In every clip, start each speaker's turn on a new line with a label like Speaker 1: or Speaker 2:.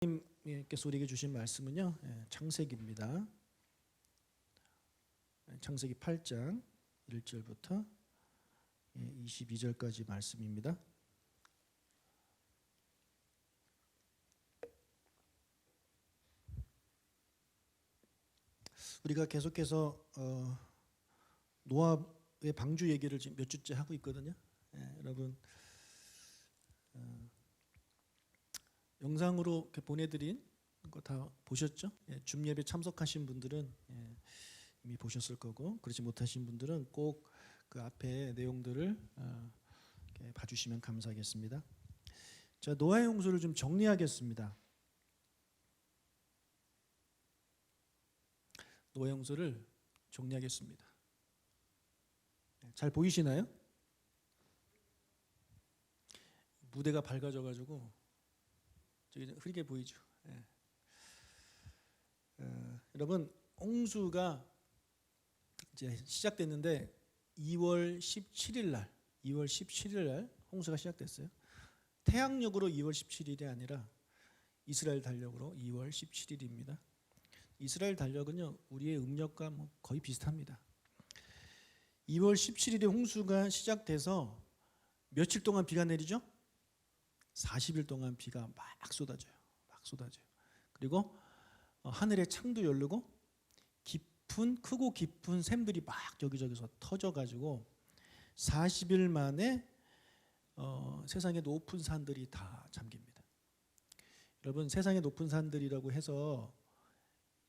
Speaker 1: 하나님께서 우리에게 주신 말씀은요 예, 창세기입니다. 예, 창세기 8장 1절부터 22절까지 말씀입니다. 우리가 계속해서 어, 노아의 방주 얘기를 지금 몇 주째 하고 있거든요. 예, 여러분 어, 영상으로 보내드린 거 다 보셨죠? 예, 줌 예배 참석하신 분들은 예, 이미 보셨을 거고 그렇지 못하신 분들은 꼭 그 앞에 내용들을 어, 봐주시면 감사하겠습니다. 자 노아의 홍수를 좀 정리하겠습니다. 노아의 홍수를 정리하겠습니다. 예, 잘 보이시나요? 무대가 밝아져 가지고 저기 흐리게 보이죠. 예. 어, 여러분 홍수가 이제 시작됐는데 2월 17일 날, 2월 17일 날 홍수가 시작됐어요. 태양력으로 2월 17일이 아니라 이스라엘 달력으로 2월 17일입니다. 이스라엘 달력은요 우리의 음력과 뭐 거의 비슷합니다. 2월 17일에 홍수가 시작돼서 며칠 동안 비가 내리죠? 40일 동안 비가 막 쏟아져요. 막 쏟아져요. 그리고 어, 하늘의 창도 열리고 깊은 크고 깊은 샘들이 막 여기저기서 터져 가지고 40일 만에 어, 세상의 높은 산들이 다 잠깁니다. 여러분 세상의 높은 산들이라고 해서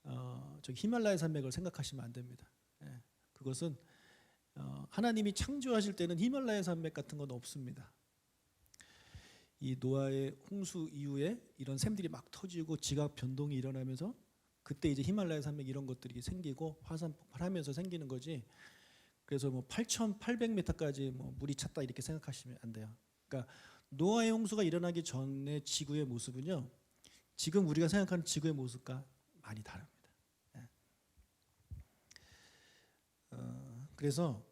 Speaker 1: 어, 저기 히말라야 산맥을 생각하시면 안 됩니다. 예, 그것은 어, 하나님이 창조하실 때는 히말라야 산맥 같은 건 없습니다. 이 노아의 홍수 이후에 이런 샘들이 막 터지고 지각 변동이 일어나면서 그때 이제 히말라야 산맥 이런 것들이 생기고 화산 폭발하면서 생기는 거지. 그래서 뭐 8,800m까지 뭐 물이 찼다 이렇게 생각하시면 안 돼요. 그러니까 노아의 홍수가 일어나기 전에 지구의 모습은요. 지금 우리가 생각하는 지구의 모습과 많이 다릅니다. 예. 어, 그래서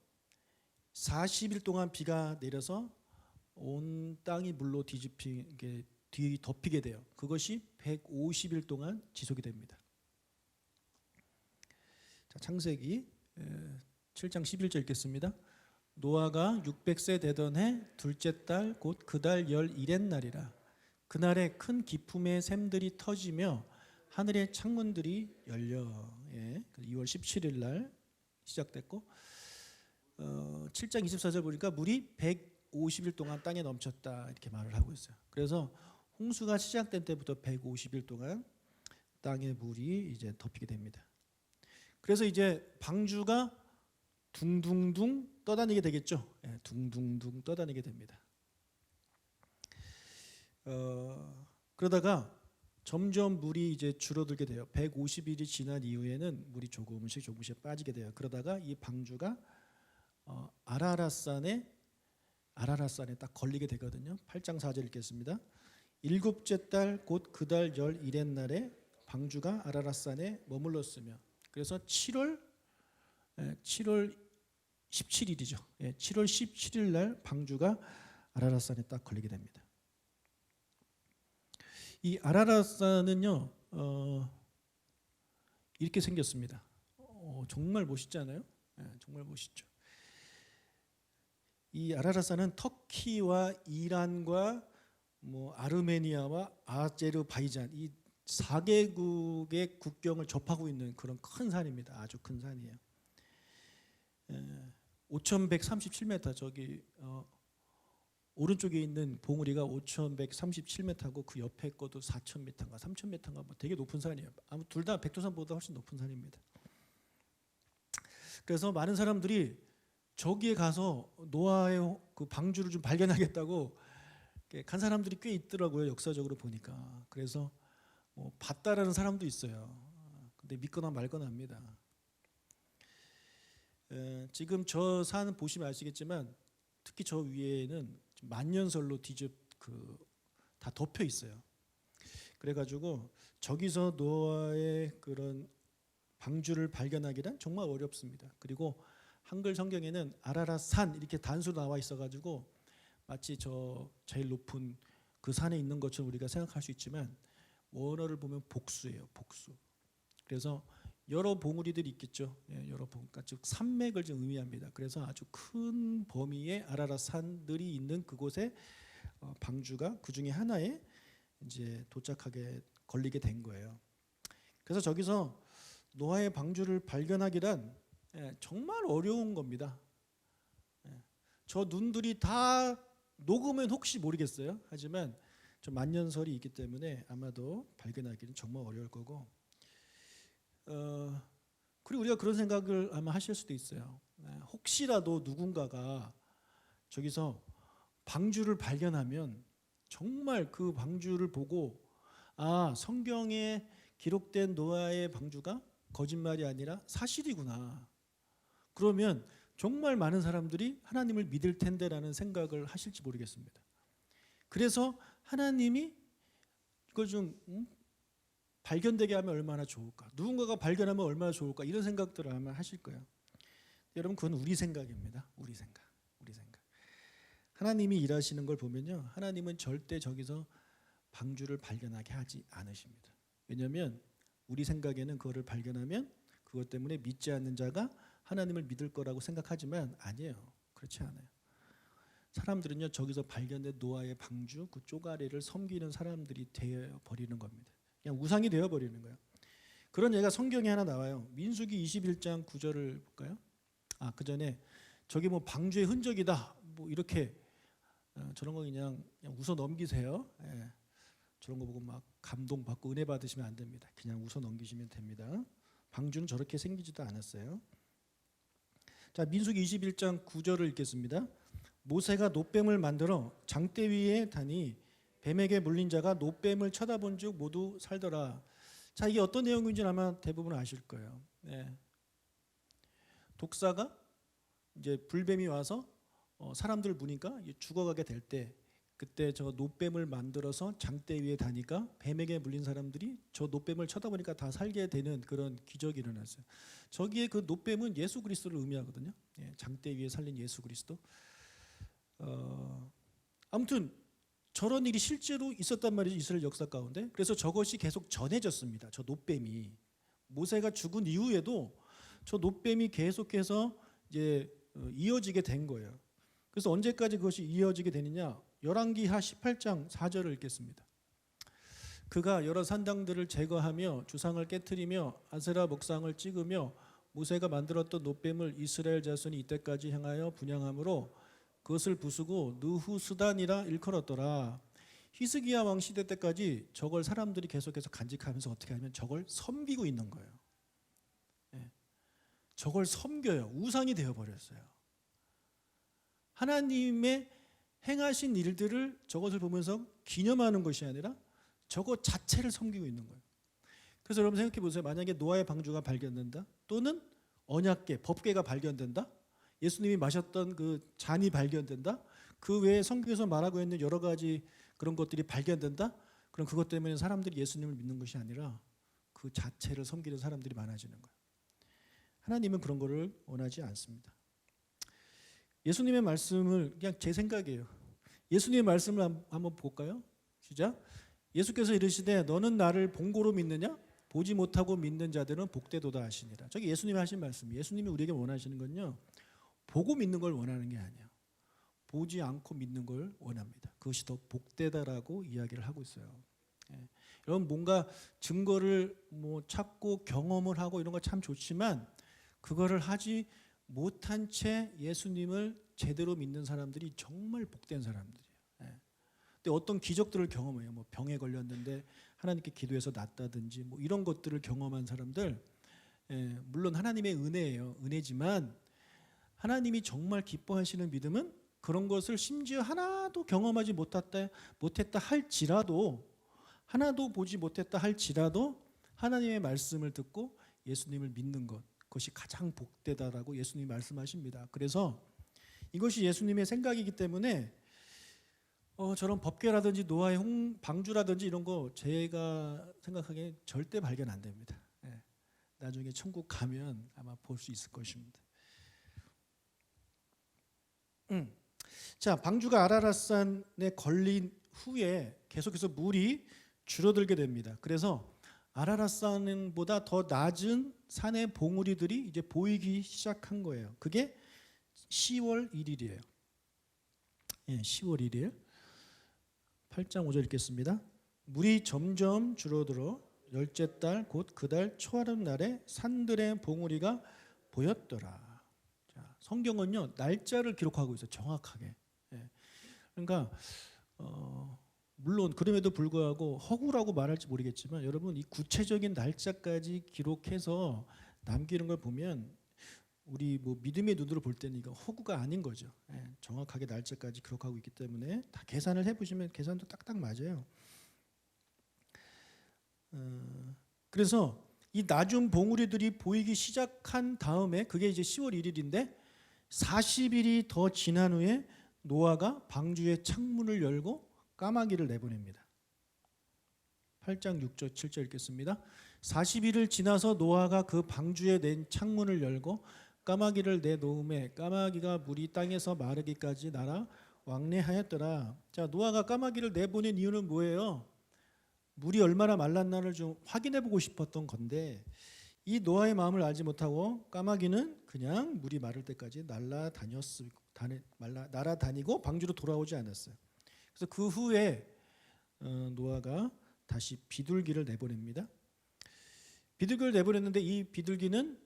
Speaker 1: 40일 동안 비가 내려서 온 땅이 물로 뒤집히게 뒤덮이게 돼요. 그것이 150일 동안 지속이 됩니다. 자, 창세기 7장 11절 읽겠습니다. 노아가 600세 되던 해 둘째 달 곧 그 달 열일의 날이라 그날에 큰 기품의 샘들이 터지며 하늘의 창문들이 열려 예, 2월 17일 날 시작됐고 어, 7장 24절 보니까 물이 150일 동안 땅에 넘쳤다 이렇게 말을 하고 있어요. 그래서 홍수가 시작된 때부터 150일 동안 땅에 물이 이제 덮이게 됩니다. 그래서 이제 방주가 둥둥둥 떠다니게 되겠죠. 예, 둥둥둥 떠다니게 됩니다. 어, 그러다가 점점 물이 이제 줄어들게 돼요. 150일이 지난 이후에는 물이 조금씩 조금씩 빠지게 돼요. 그러다가 이 방주가 어, 아라라산에 아라라산에 딱 걸리게 되거든요. 8장 4절 읽겠습니다. 일곱째 달 곧 그 달 열 일의 날에 방주가 아라라산에 머물렀으며 그래서 7월 7월 17일이죠. 7월 17일 날 방주가 아라라산에 딱 걸리게 됩니다. 이 아라라산은요 어, 이렇게 생겼습니다. 어, 정말 멋있지 않아요? 네, 정말 멋있죠. 이 아라라산은 터키와 이란과 뭐 아르메니아와 아제르바이잔 이 4개국의 국경을 접하고 있는 그런 큰 산입니다. 아주 큰 산이에요. 5,137m 저기 어, 오른쪽에 있는 봉우리가 5,137m고 그 옆에 것도 4,000m인가 3,000m인가 뭐 되게 높은 산이에요. 아무 둘 다 백두산보다 훨씬 높은 산입니다. 그래서 많은 사람들이 저기에 가서 노아의 그 방주를 좀 발견하겠다고 간 사람들이 꽤 있더라고요. 역사적으로 보니까. 그래서 뭐 봤다라는 사람도 있어요. 근데 믿거나 말거나 합니다. 에, 지금 저 산 보시면 아시겠지만 특히 저 위에는 만년설로 뒤집 그 다 덮여 있어요. 그래가지고 저기서 노아의 그런 방주를 발견하기란 정말 어렵습니다. 그리고 한글 성경에는 아라라산 이렇게 단수로 나와 있어가지고 마치 저 제일 높은 그 산에 있는 것처럼 우리가 생각할 수 있지만 원어를 보면 복수예요. 복수. 그래서 여러 봉우리들이 있겠죠. 예, 여러 봉, 그러니까 즉 산맥을 좀 의미합니다. 그래서 아주 큰 범위의 아라라 산들이 있는 그곳에 어, 방주가 그 중에 하나에 이제 도착하게 걸리게 된 거예요. 그래서 저기서 노아의 방주를 발견하기란 예, 정말 어려운 겁니다. 예, 저 눈들이 다 녹으면 혹시 모르겠어요. 하지만 좀 만년설이 있기 때문에 아마도 발견하기는 정말 어려울 거고. 어, 그리고 우리가 그런 생각을 아마 하실 수도 있어요. 예, 혹시라도 누군가가 저기서 방주를 발견하면 정말 그 방주를 보고 아 성경에 기록된 노아의 방주가 거짓말이 아니라 사실이구나. 그러면 정말 많은 사람들이 하나님을 믿을 텐데라는 생각을 하실지 모르겠습니다. 그래서 하나님이 이걸 좀 음? 발견되게 하면 얼마나 좋을까? 누군가가 발견하면 얼마나 좋을까? 이런 생각들을 아마 하실 거예요. 여러분 그건 우리 생각입니다. 우리 생각. 우리 생각. 하나님이 일하시는 걸 보면요. 하나님은 절대 저기서 방주를 발견하게 하지 않으십니다. 왜냐하면 우리 생각에는 그거를 발견하면 그것 때문에 믿지 않는 자가 하나님을 믿을 거라고 생각하지만 아니에요. 그렇지 않아요. 사람들은요 저기서 발견된 노아의 방주 그 쪼가리를 섬기는 사람들이 되어 버리는 겁니다. 그냥 우상이 되어 버리는 거예요. 그런 예가 성경에 하나 나와요. 민수기 21장 9절을 볼까요? 아, 그 전에 저기 뭐 방주의 흔적이다. 뭐 이렇게 어, 저런 거 그냥, 그냥 웃어 넘기세요. 예. 저런 거 보고 막 감동 받고 은혜 받으시면 안 됩니다. 그냥 웃어 넘기시면 됩니다. 방주는 저렇게 생기지도 않았어요. 자, 민수기 21장 9절을 읽겠습니다. 모세가 노뱀을 만들어 장대 위에 다니 뱀에게 물린 자가 노뱀을 쳐다본즉 모두 살더라. 자, 이게 어떤 내용인지 아마 대부분 아실 거예요. 네. 독사가 이제 불뱀이 와서 어, 사람들 무니까 죽어가게 될 때 그때 저 노뱀을 만들어서 장대 위에 다니까 뱀에게 물린 사람들이 저 노뱀을 쳐다보니까 다 살게 되는 그런 기적이 일어났어요. 저기에 그 노뱀은 예수 그리스도를 의미하거든요. 예, 장대 위에 살린 예수 그리스도. 어, 아무튼 저런 일이 실제로 있었단 말이죠 이스라엘 역사 가운데. 그래서 저것이 계속 전해졌습니다. 저 노뱀이 모세가 죽은 이후에도 저 노뱀이 계속해서 이제 어, 이어지게 된 거예요. 그래서 언제까지 그것이 이어지게 되느냐? 열왕기하 18장 4절을 읽겠습니다. 그가 여러 산당들을 제거하며 주상을 깨뜨리며 아세라 목상을 찍으며 모세가 만들었던 노뱀을 이스라엘 자손이 이때까지 행하여 분양함으로 그것을 부수고 느후스단이라 일컬었더라. 히스기야 왕 시대 때까지 저걸 사람들이 계속해서 간직하면서 어떻게 하면 저걸 섬기고 있는 거예요. 예. 저걸 섬겨요. 우상이 되어 버렸어요. 하나님의 행하신 일들을 저것을 보면서 기념하는 것이 아니라 저것 자체를 섬기고 있는 거예요. 그래서 여러분 생각해 보세요. 만약에 노아의 방주가 발견된다, 또는 언약계, 법계가 발견된다, 예수님이 마셨던 그 잔이 발견된다, 그 외에 성경에서 말하고 있는 여러 가지 그런 것들이 발견된다. 그럼 그것 때문에 사람들이 예수님을 믿는 것이 아니라 그 자체를 섬기는 사람들이 많아지는 거예요. 하나님은 그런 거를 원하지 않습니다. 예수님의 말씀을 그냥 제 생각이에요. 예수님의 말씀을 한- 한번 볼까요? 시작. 예수께서 이르시되 너는 나를 본고로 믿느냐? 보지 못하고 믿는 자들은 복되도다 하시니라. 저기 예수님이 하신 말씀. 예수님이 우리에게 원하시는 건요. 보고 믿는 걸 원하는 게 아니에요. 보지 않고 믿는 걸 원합니다. 그것이 더 복되다라고 이야기를 하고 있어요. 예. 여러분 뭔가 증거를 뭐 찾고 경험을 하고 이런 거 참 좋지만 그거를 하지 못한 채 예수님을 제대로 믿는 사람들이 정말 복된 사람들이에요. 예. 근데 어떤 기적들을 경험해요. 뭐 병에 걸렸는데 하나님께 기도해서 낫다든지 뭐 이런 것들을 경험한 사람들 예, 물론 하나님의 은혜예요. 은혜지만 하나님이 정말 기뻐하시는 믿음은 그런 것을 심지어 하나도 경험하지 못했다 못했다 할지라도 하나도 보지 못했다 할지라도 하나님의 말씀을 듣고 예수님을 믿는 것 그것이 가장 복되다라고 예수님이 말씀하십니다. 그래서 이것이 예수님의 생각이기 때문에 어, 저런 법궤라든지 노아의 홍, 방주라든지 이런 거 제가 생각하기에 절대 발견 안 됩니다. 예. 나중에 천국 가면 아마 볼 수 있을 것입니다. 음. 자, 방주가 아라라산에 걸린 후에 계속해서 물이 줄어들게 됩니다. 그래서 아라라산보다 더 낮은 산의 봉우리들이 이제 보이기 시작한 거예요. 그게 10월 1일이에요. 예, 10월 1일. 8장 5절 읽겠습니다. 물이 점점 줄어들어 열째 달 곧 그 달 초하룻 날에 산들의 봉우리가 보였더라. 자, 성경은요 날짜를 기록하고 있어요 정확하게. 예. 그러니까 어, 물론 그럼에도 불구하고 허구라고 말할지 모르겠지만 여러분 이 구체적인 날짜까지 기록해서 남기는 걸 보면 우리 뭐 믿음의 눈으로 볼 때는 이거 허구가 아닌 거죠. 예, 정확하게 날짜까지 기록하고 있기 때문에 다 계산을 해보시면 계산도 딱딱 맞아요. 어, 그래서 이 낮은 봉우리들이 보이기 시작한 다음에 그게 이제 10월 1일인데 40일이 더 지난 후에 노아가 방주의 창문을 열고 까마귀를 내보냅니다. 8장 6절 7절 읽겠습니다. 40일을 지나서 노아가 그 방주에 낸 창문을 열고 까마귀를 내 놓음에 까마귀가 물이 땅에서 마르기까지 날아 왕래하였더라. 자, 노아가 까마귀를 내보낸 이유는 뭐예요? 물이 얼마나 말랐나를 좀 확인해 보고 싶었던 건데 이 노아의 마음을 알지 못하고 까마귀는 그냥 물이 마를 때까지 날아다녔 다니, 말라, 날아다니고 방주로 돌아오지 않았어요. 그래서 그 후에 어, 노아가 다시 비둘기를 내보냅니다. 비둘기를 내보냈는데 이 비둘기는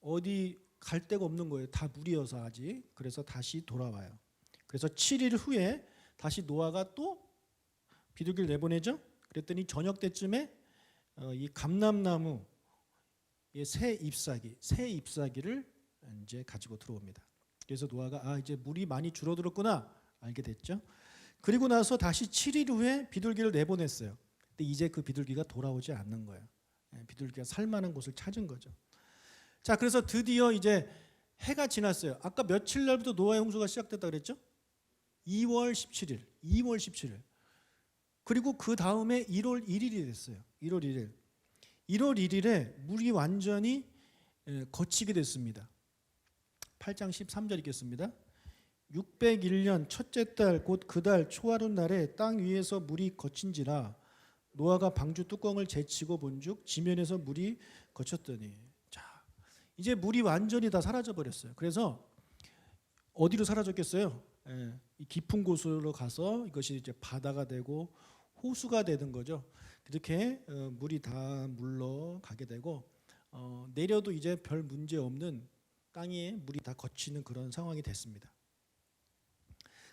Speaker 1: 어디 갈 데가 없는 거예요. 다 물이어서 아직. 그래서 다시 돌아와요. 그래서 7일 후에 다시 노아가 또 비둘기를 내보내죠. 그랬더니 저녁 때쯤에 어, 이 감람나무 새 잎사귀, 새 잎사귀를 이제 가지고 들어옵니다. 그래서 노아가 아 이제 물이 많이 줄어들었구나 알게 됐죠. 그리고 나서 다시 7일 후에 비둘기를 내보냈어요. 근데 이제 그 비둘기가 돌아오지 않는 거예요. 예, 비둘기가 살 만한 곳을 찾은 거죠. 자, 그래서 드디어 이제 해가 지났어요. 아까 며칠 날부터 노아의 홍수가 시작됐다 그랬죠? 2월 17일. 2월 17일. 그리고 그 다음에 1월 1일이 됐어요. 1월 1일. 1월 1일에 물이 완전히 예, 거치게 됐습니다. 8장 13절 읽겠습니다. 601년 첫째 달 곧 그 달 초하룻 날에 땅 위에서 물이 거친지라 노아가 방주 뚜껑을 제치고 본즉 지면에서 물이 거쳤더니 자 이제 물이 완전히 다 사라져 버렸어요. 그래서 어디로 사라졌겠어요? 예, 이 깊은 곳으로 가서 이것이 이제 바다가 되고 호수가 되는 거죠. 그렇게 어, 물이 다 물러 가게 되고 어, 내려도 이제 별 문제 없는 땅에 물이 다 거치는 그런 상황이 됐습니다.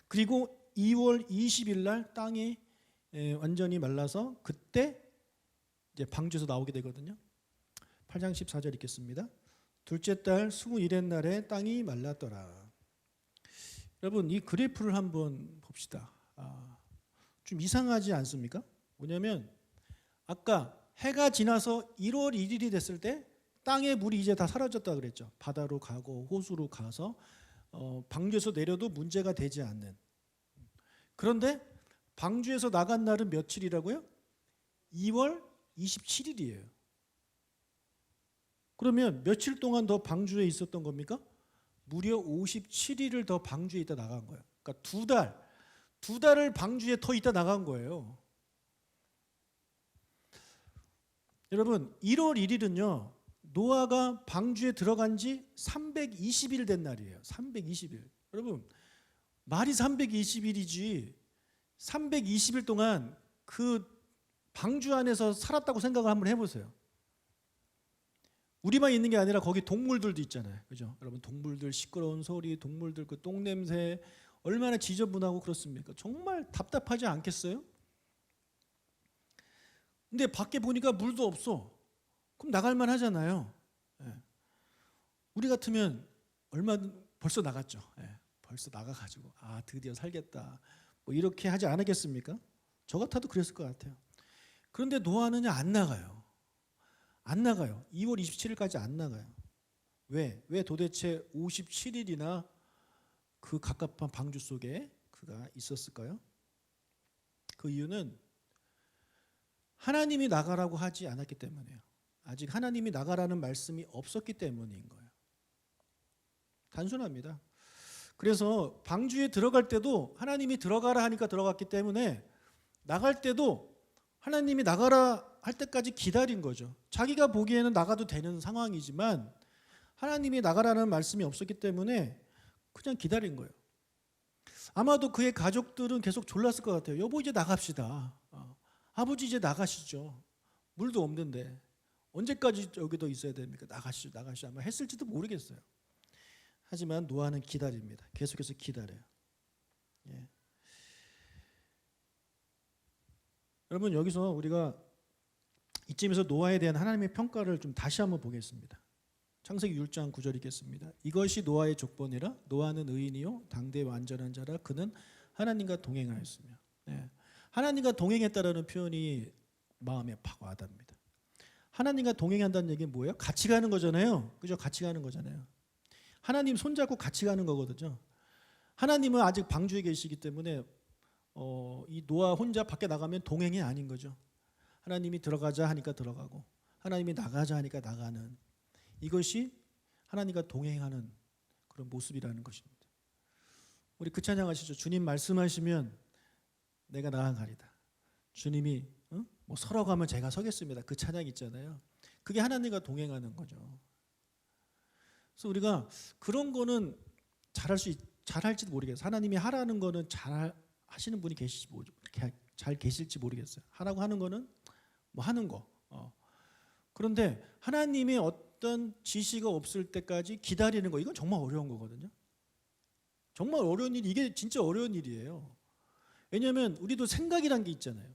Speaker 1: 그리고 2월 20일 날 땅이 에, 완전히 말라서 그때 이제 방주에서 나오게 되거든요. 8장 14절 읽겠습니다. 둘째 달 21의 날에 땅이 말랐더라. 여러분 이 그래프를 한번 봅시다. 아, 좀 이상하지 않습니까? 뭐냐면 아까 해가 지나서 1월 1일이 됐을 때 땅의 물이 이제 다 사라졌다 그랬죠. 바다로 가고 호수로 가서 어, 방주에서 내려도 문제가 되지 않는. 그런데 방주에서 나간 날은 며칠이라고요? 2월 27일이에요. 그러면 며칠 동안 더 방주에 있었던 겁니까? 무려 57일을 더 방주에 있다 나간 거예요. 그러니까 두 달, 두 달을 방주에 더 있다 나간 거예요. 여러분, 1월 1일은요, 노아가 방주에 들어간 지 320일 된 날이에요. 320일. 여러분, 말이 320일이지 320일 동안 그 방주 안에서 살았다고 생각을 한번 해보세요. 우리만 있는 게 아니라 거기 동물들도 있잖아요. 그죠? 여러분 동물들 시끄러운 소리, 동물들 그 똥 냄새 얼마나 지저분하고 그렇습니까? 정말 답답하지 않겠어요? 근데 밖에 보니까 물도 없어. 그럼 나갈 만 하잖아요. 예. 우리 같으면 얼마 벌써 나갔죠. 예. 벌써 나가 가지고 아 드디어 살겠다. 뭐 이렇게 하지 않았겠습니까? 저 같아도 그랬을 것 같아요. 그런데 노아는 안 나가요. 안 나가요. 2월 27일까지 안 나가요. 왜? 왜 도대체 57일이나 그 갑갑한 방주 속에 그가 있었을까요? 그 이유는 하나님이 나가라고 하지 않았기 때문이에요. 아직 하나님이 나가라는 말씀이 없었기 때문인 거예요. 단순합니다. 그래서 방주에 들어갈 때도 하나님이 들어가라 하니까 들어갔기 때문에 나갈 때도 하나님이 나가라 할 때까지 기다린 거죠. 자기가 보기에는 나가도 되는 상황이지만 하나님이 나가라는 말씀이 없었기 때문에 그냥 기다린 거예요. 아마도 그의 가족들은 계속 졸랐을 것 같아요. 여보 이제 나갑시다. 어, 아버지 이제 나가시죠. 물도 없는데 언제까지 여기도 있어야 됩니까? 나가시죠, 나가시죠. 아마 했을지도 모르겠어요. 하지만 노아는 기다립니다. 계속해서 기다려요. 예. 여러분 여기서 우리가 이쯤에서 노아에 대한 하나님의 평가를 좀 다시 한번 보겠습니다. 창세기 6장 9절 읽겠습니다. 이것이 노아의 족본이라 노아는 의인이요 당대 완전한 자라 그는 하나님과 동행하였으며 예. 하나님과 동행했다라는 표현이 마음에 팍 와닿습니다. 하나님과 동행한다는 얘기는 뭐예요? 같이 가는 거잖아요. 그죠? 같이 가는 거잖아요. 하나님 손잡고 같이 가는 거거든요. 하나님은 아직 방주에 계시기 때문에 어, 이 노아 혼자 밖에 나가면 동행이 아닌 거죠. 하나님이 들어가자 하니까 들어가고 하나님이 나가자 하니까 나가는 이것이 하나님과 동행하는 그런 모습이라는 것입니다. 우리 그 찬양 하시죠. 주님 말씀하시면 내가 나아가리다. 주님이 어? 뭐 서러 가면 제가 서겠습니다. 그 찬양 있잖아요. 그게 하나님과 동행하는 거죠. 그래서 우리가 그런 거는 잘할 수 있, 잘할지도 모르겠어요. 하나님이 하라는 거는 잘 하시는 분이 계실지 모르, 잘 계실지 모르겠어요. 하라고 하는 거는 뭐 하는 거. 어. 그런데 하나님의 어떤 지시가 없을 때까지 기다리는 거 이건 정말 어려운 거거든요. 정말 어려운 일 이게 진짜 어려운 일이에요. 왜냐하면 우리도 생각이란 게 있잖아요.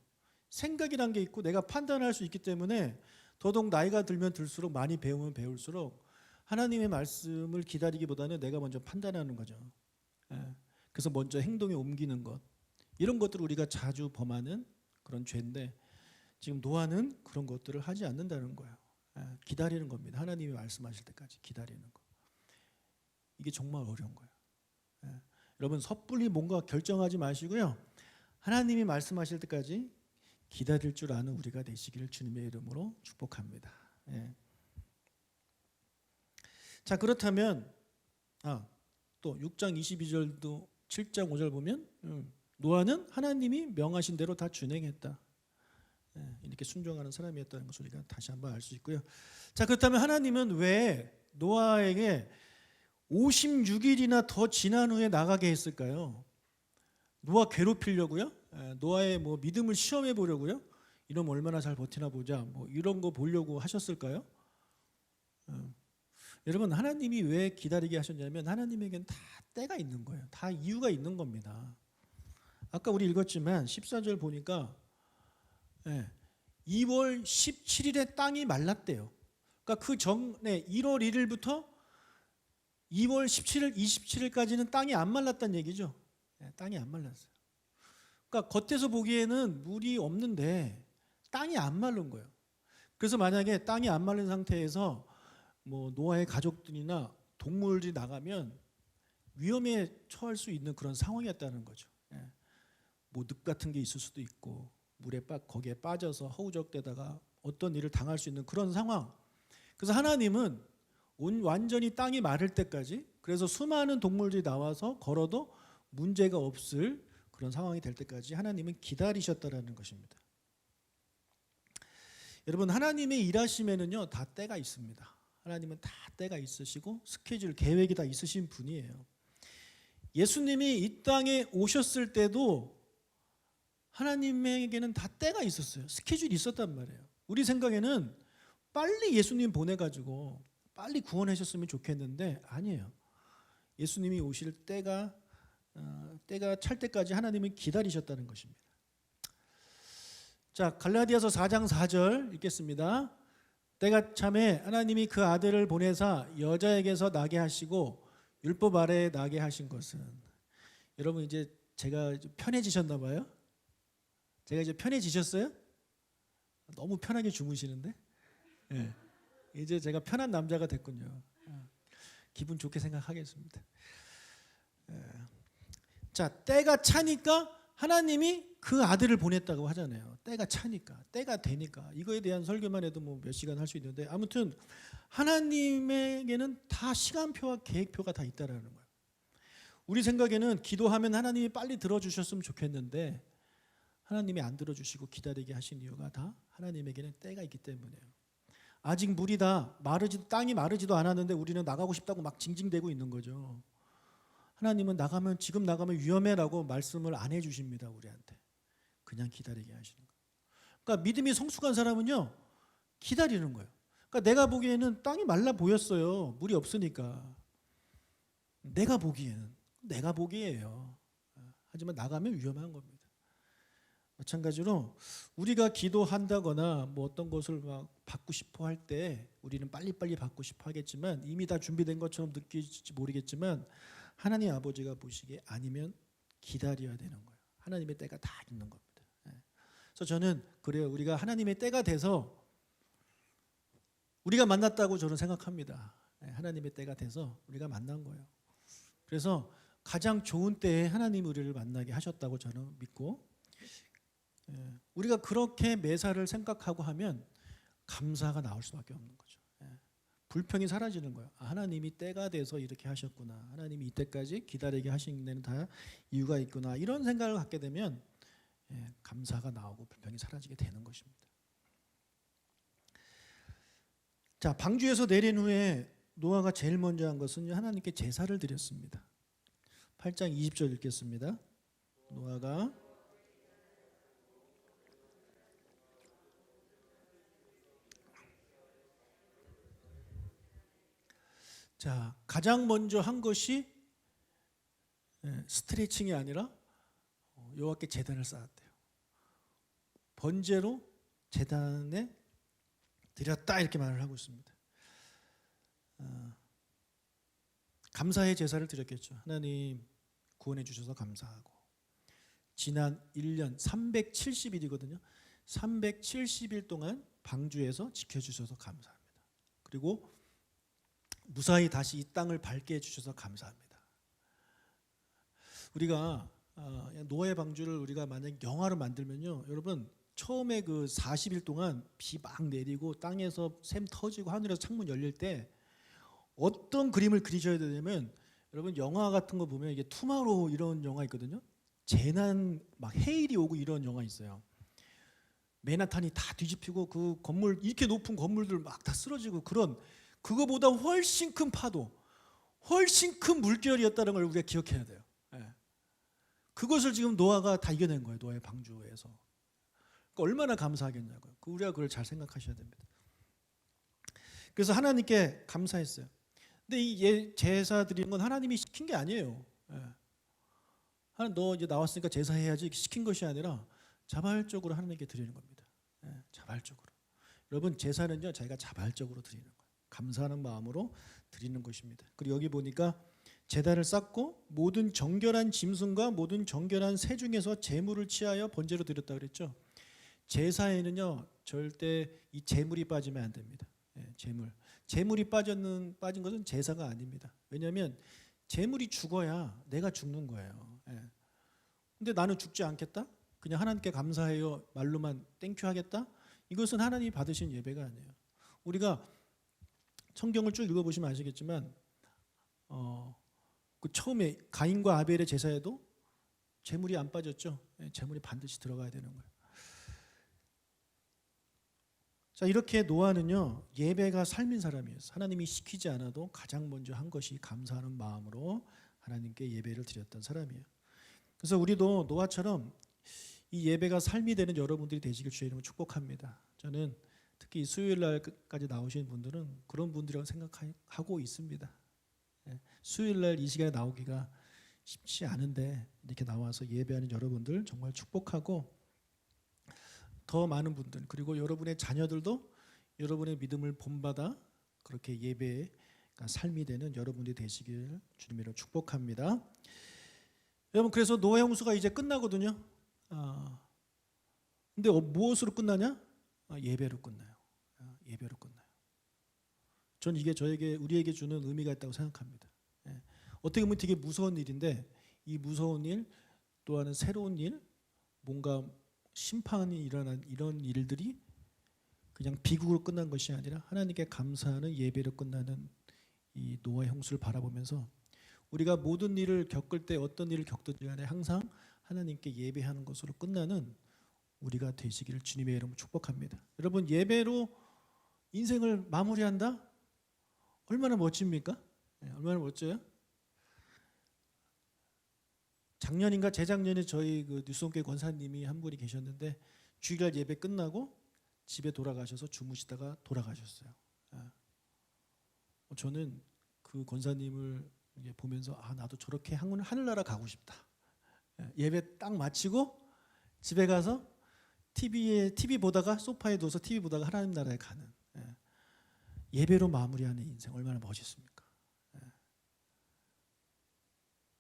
Speaker 1: 생각이란 게 있고 내가 판단할 수 있기 때문에 더더욱 나이가 들면 들수록 많이 배우면 배울수록 하나님의 말씀을 기다리기보다는 내가 먼저 판단하는 거죠. 예. 그래서 먼저 행동에 옮기는 것 이런 것들을 우리가 자주 범하는 그런 죄인데 지금 노아는 그런 것들을 하지 않는다는 거예요. 예. 기다리는 겁니다. 하나님이 말씀하실 때까지 기다리는 거. 이게 정말 어려운 거예요. 예. 여러분 섣불리 뭔가 결정하지 마시고요. 하나님이 말씀하실 때까지 기다릴 줄 아는 우리가 되시기를 주님의 이름으로 축복합니다. 예. 자 그렇다면 아, 또 6장 22절도 7장 5절 보면 음, 노아는 하나님이 명하신 대로 다 준행했다. 예, 이렇게 순종하는 사람이었다는 것을 우리가 다시 한번 알 수 있고요. 자 그렇다면 하나님은 왜 노아에게 56일이나 더 지난 후에 나가게 했을까요? 노아 괴롭히려고요? 예, 노아의 뭐 믿음을 시험해 보려고요? 이러면 얼마나 잘 버티나 보자. 뭐 이런 거 보려고 하셨을까요? 어. 여러분 하나님이 왜 기다리게 하셨냐면 하나님에겐 다 때가 있는 거예요. 다 이유가 있는 겁니다. 아까 우리 읽었지만 14절 보니까 예, 2월 17일에 땅이 말랐대요. 그러니까 그 전에 1월 1일부터 2월 17일, 27일까지는 땅이 안 말랐다는 얘기죠. 예, 땅이 안 말랐어요. 그러니까 겉에서 보기에는 물이 없는데 땅이 안 마른 거예요. 그래서 만약에 땅이 안 마른 상태에서 뭐 노아의 가족들이나 동물들이 나가면 위험에 처할 수 있는 그런 상황이었다는 거죠. 예. 뭐늪 같은 게 있을 수도 있고 물에 빠 거기에 빠져서 허우적대다가 어떤 일을 당할 수 있는 그런 상황. 그래서 하나님은 온 완전히 땅이 마를 때까지 그래서 수많은 동물들이 나와서 걸어도 문제가 없을 그런 상황이 될 때까지 하나님은 기다리셨다라는 것입니다. 여러분 하나님의 일하심에는요 다 때가 있습니다. 하나님은 다 때가 있으시고 스케줄 계획이 다 있으신 분이에요. 예수님이 이 땅에 오셨을 때도 하나님에게는 다 때가 있었어요. 스케줄이 있었단 말이에요. 우리 생각에는 빨리 예수님 보내가지고 빨리 구원하셨으면 좋겠는데 아니에요. 예수님이 오실 때가 어, 때가 찰 때까지 하나님은 기다리셨다는 것입니다. 자 갈라디아서 4장 4절 읽겠습니다. 때가 참에 하나님이 그 아들을 보내사 여자에게서 나게 하시고 율법 아래 나게 하신 것은 여러분 이제 제가 편해지셨나 봐요. 제가 이제 편해지셨어요? 너무 편하게 주무시는데? 네. 이제 제가 편한 남자가 됐군요. 기분 좋게 생각하겠습니다. 자, 때가 차니까 하나님이 그 아들을 보냈다고 하잖아요. 때가 차니까, 때가 되니까. 이거에 대한 설교만 해도 뭐 몇 시간 할 수 있는데 아무튼 하나님에게는 다 시간표와 계획표가 다 있다라는 거예요. 우리 생각에는 기도하면 하나님이 빨리 들어주셨으면 좋겠는데 하나님이 안 들어주시고 기다리게 하신 이유가 다 하나님에게는 때가 있기 때문이에요. 아직 물이 다 마르지 땅이 마르지도 않았는데 우리는 나가고 싶다고 막 징징대고 있는 거죠. 하나님은 나가면 지금 나가면 위험해라고 말씀을 안 해주십니다 우리한테. 그냥 기다리게 하시는 거예요. 그러니까 믿음이 성숙한 사람은요 기다리는 거예요. 그러니까 내가 보기에는 땅이 말라 보였어요. 물이 없으니까. 내가 보기에는 내가 보기에요. 하지만 나가면 위험한 겁니다. 마찬가지로 우리가 기도한다거나 뭐 어떤 것을 막 받고 싶어 할 때 우리는 빨리빨리 받고 싶어 하겠지만 이미 다 준비된 것처럼 느낄지 모르겠지만 하나님 아버지가 보시기에 아니면 기다려야 되는 거예요. 하나님의 때가 다 있는 겁니다. 예. 그래서 저는 그래요. 우리가 하나님의 때가 돼서 우리가 만났다고 저는 생각합니다. 예, 하나님의 때가 돼서 우리가 만난 거예요. 그래서 가장 좋은 때에 하나님 우리를 만나게 하셨다고 저는 믿고 예, 우리가 그렇게 매사를 생각하고 하면 감사가 나올 수밖에 없는 거죠. 예, 불평이 사라지는 거예요. 아, 하나님이 때가 돼서 이렇게 하셨구나. 하나님이 이때까지 기다리게 하신 데는 다 이유가 있구나. 이런 생각을 갖게 되면 예, 감사가 나오고 불평이 사라지게 되는 것입니다. 자, 방주에서 내린 후에 노아가 제일 먼저 한 것은 하나님께 제사를 드렸습니다. 8장 20절 읽겠습니다. 노아가 자, 가장 먼저 한 것이 예, 스트레칭이 아니라 어, 여호와께 제단을 쌓았대요. 번제로 제단에 드렸다 이렇게 말을 하고 있습니다. 어, 감사의 제사를 드렸겠죠. 하나님 구원해 주셔서 감사하고 지난 1년 370일이거든요. 370일 동안 방주에서 지켜 주셔서 감사합니다. 그리고 무사히 다시 이 땅을 밟게 해주셔서 감사합니다. 우리가 어, 노예 방주를 우리가 만약 영화로 만들면요, 여러분 처음에 그 40일 동안 비 막 내리고 땅에서 샘 터지고 하늘에서 창문 열릴 때 어떤 그림을 그리셔야 되냐면 여러분 영화 같은 거 보면 이게 투마로우 이런 영화 있거든요. 재난 막 해일이 오고 이런 영화 있어요. 맨하탄이 다 뒤집히고 그 건물 이렇게 높은 건물들 막 다 쓰러지고 그런 그거보다 훨씬 큰 파도, 훨씬 큰 물결이었다는 걸 우리가 기억해야 돼요. 예. 그것을 지금 노아가 다 이겨낸 거예요. 노아의 방주에서. 그러니까 얼마나 감사하겠냐고요. 그 우리가 그걸 잘 생각하셔야 됩니다. 그래서 하나님께 감사했어요. 근데 이 예- 제사 드리는 건 하나님이 시킨 게 아니에요. 예. 너 이제 나왔으니까 제사해야지 시킨 것이 아니라 자발적으로 하나님께 드리는 겁니다. 예, 자발적으로. 여러분 제사는요 자기가 자발적으로 드리는. 감사하는 마음으로 드리는 것입니다. 그리고 여기 보니까 제단을 쌓고 모든 정결한 짐승과 모든 정결한 새 중에서 제물을 취하여 번제로 드렸다 그랬죠. 제사에는요 절대 이 제물이 빠지면 안 됩니다. 예, 제물. 제물이 빠졌는 빠진 것은 제사가 아닙니다. 왜냐하면 제물이 죽어야 내가 죽는 거예요. 예. 근데 나는 죽지 않겠다? 그냥 하나님께 감사해요 말로만 땡큐 하겠다? 이것은 하나님이 받으신 예배가 아니에요. 우리가 성경을 쭉 읽어보시면 아시겠지만 어, 그 처음에 가인과 아벨의 제사에도 제물이 안 빠졌죠. 예, 제물이 반드시 들어가야 되는 거예요. 자 이렇게 노아는요 예배가 삶인 사람이에요. 하나님이 시키지 않아도 가장 먼저 한 것이 감사하는 마음으로 하나님께 예배를 드렸던 사람이에요. 그래서 우리도 노아처럼 이 예배가 삶이 되는 여러분들이 되시길 주의 이름으로 축복합니다. 저는 특히 수요일 날까지 나오신 분들은 그런 분들이라고 생각하고 있습니다. 예, 수요일 날 이 시간에 나오기가 쉽지 않은데 이렇게 나와서 예배하는 여러분들 정말 축복하고 더 많은 분들 그리고 여러분의 자녀들도 여러분의 믿음을 본받아 그렇게 예배의 삶이 되는 여러분들이 되시길 주님으로 축복합니다. 여러분 그래서 노아 홍수가 이제 끝나거든요. 아, 근데 어, 무엇으로 끝나냐? 아, 예배로 끝나요. 아, 예배로 끝나요. 전 이게 저에게 우리에게 주는 의미가 있다고 생각합니다. 예. 어떻게 보면 되게 무서운 일인데 이 무서운 일 또한은 새로운 일, 뭔가 심판이 일어난 이런 일들이 그냥 비극으로 끝난 것이 아니라 하나님께 감사하는 예배로 끝나는 이 노아 형수를 바라보면서 우리가 모든 일을 겪을 때 어떤 일을 겪든지 간에 항상 하나님께 예배하는 것으로 끝나는 우리가 되시기를 주님의 이름으로 축복합니다. 여러분 예배로 인생을 마무리한다? 얼마나 멋집니까? 예, 얼마나 멋져요? 작년인가 재작년에 저희 그 뉴스원교 권사님이 한 분이 계셨는데 주일날 예배 끝나고 집에 돌아가셔서 주무시다가 돌아가셨어요. 아. 어, 저는 그 권사님을 보면서 아 나도 저렇게 하늘 하늘나라 가고 싶다. 예, 예배 딱 마치고 집에 가서 TV에 TV 보다가 소파에 누워서 TV 보다가 하나님 나라에 가는 예. 예배로 마무리하는 인생 얼마나 멋있습니까? 예.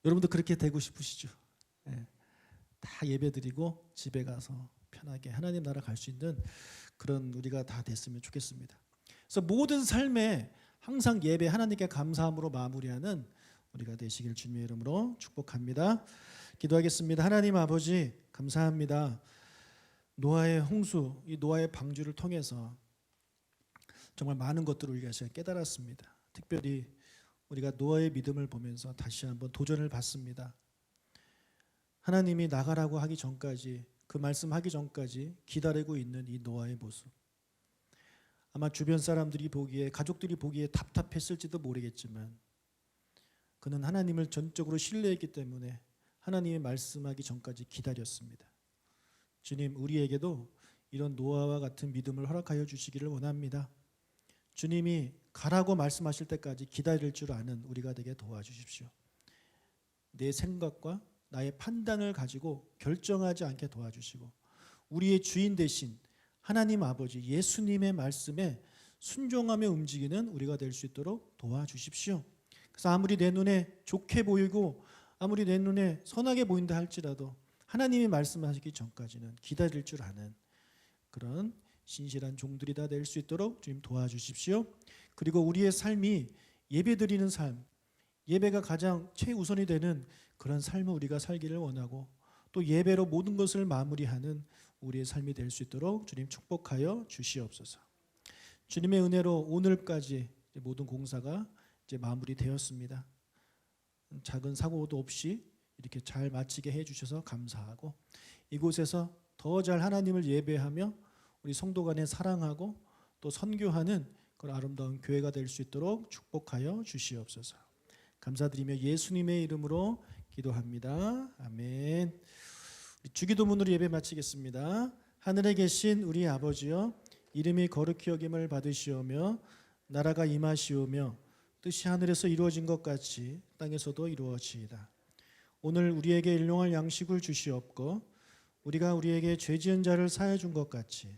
Speaker 1: 여러분도 그렇게 되고 싶으시죠? 예. 다 예배드리고 집에 가서 편하게 하나님 나라 갈 수 있는 그런 우리가 다 됐으면 좋겠습니다. 그래서 모든 삶에 항상 예배 하나님께 감사함으로 마무리하는 우리가 되시길 주님의 이름으로 축복합니다. 기도하겠습니다. 하나님 아버지 감사합니다. 노아의 홍수, 이 노아의 방주를 통해서 정말 많은 것들을 우리가 제가 깨달았습니다. 특별히 우리가 노아의 믿음을 보면서 다시 한번 도전을 받습니다. 하나님이 나가라고 하기 전까지 그 말씀하기 전까지 기다리고 있는 이 노아의 모습. 아마 주변 사람들이 보기에 가족들이 보기에 답답했을지도 모르겠지만 그는 하나님을 전적으로 신뢰했기 때문에 하나님의 말씀하기 전까지 기다렸습니다. 주님, 우리에게도 이런 노아와 같은 믿음을 허락하여 주시기를 원합니다. 주님이 가라고 말씀하실 때까지 기다릴 줄 아는 우리가 되게 도와주십시오. 내 생각과 나의 판단을 가지고 결정하지 않게 도와주시고 우리의 주인 대신 하나님 아버지 예수님의 말씀에 순종하며 움직이는 우리가 될 수 있도록 도와주십시오. 그래서 아무리 내 눈에 좋게 보이고 아무리 내 눈에 선하게 보인다 할지라도 하나님이 말씀하시기 전까지는 기다릴 줄 아는 그런 신실한 종들이 다 될 수 있도록 주님 도와주십시오. 그리고 우리의 삶이 예배드리는 삶, 예배가 가장 최우선이 되는 그런 삶을 우리가 살기를 원하고 또 예배로 모든 것을 마무리하는 우리의 삶이 될 수 있도록 주님 축복하여 주시옵소서. 주님의 은혜로 오늘까지 모든 공사가 이제 마무리되었습니다. 작은 사고도 없이 이렇게 잘 마치게 해 주셔서 감사하고 이곳에서 더 잘 하나님을 예배하며 우리 성도 간에 사랑하고 또 선교하는 그런 아름다운 교회가 될 수 있도록 축복하여 주시옵소서. 감사드리며 예수님의 이름으로 기도합니다. 아멘. 주기도문으로 예배 마치겠습니다. 하늘에 계신 우리 아버지여 이름이 거룩히 여김을 받으시오며 나라가 임하시오며 뜻이 하늘에서 이루어진 것 같이 땅에서도 이루어지이다. 오늘 우리에게 일용할 양식을 주시옵고 우리가 우리에게 죄 지은 자를 사해 준 것 같이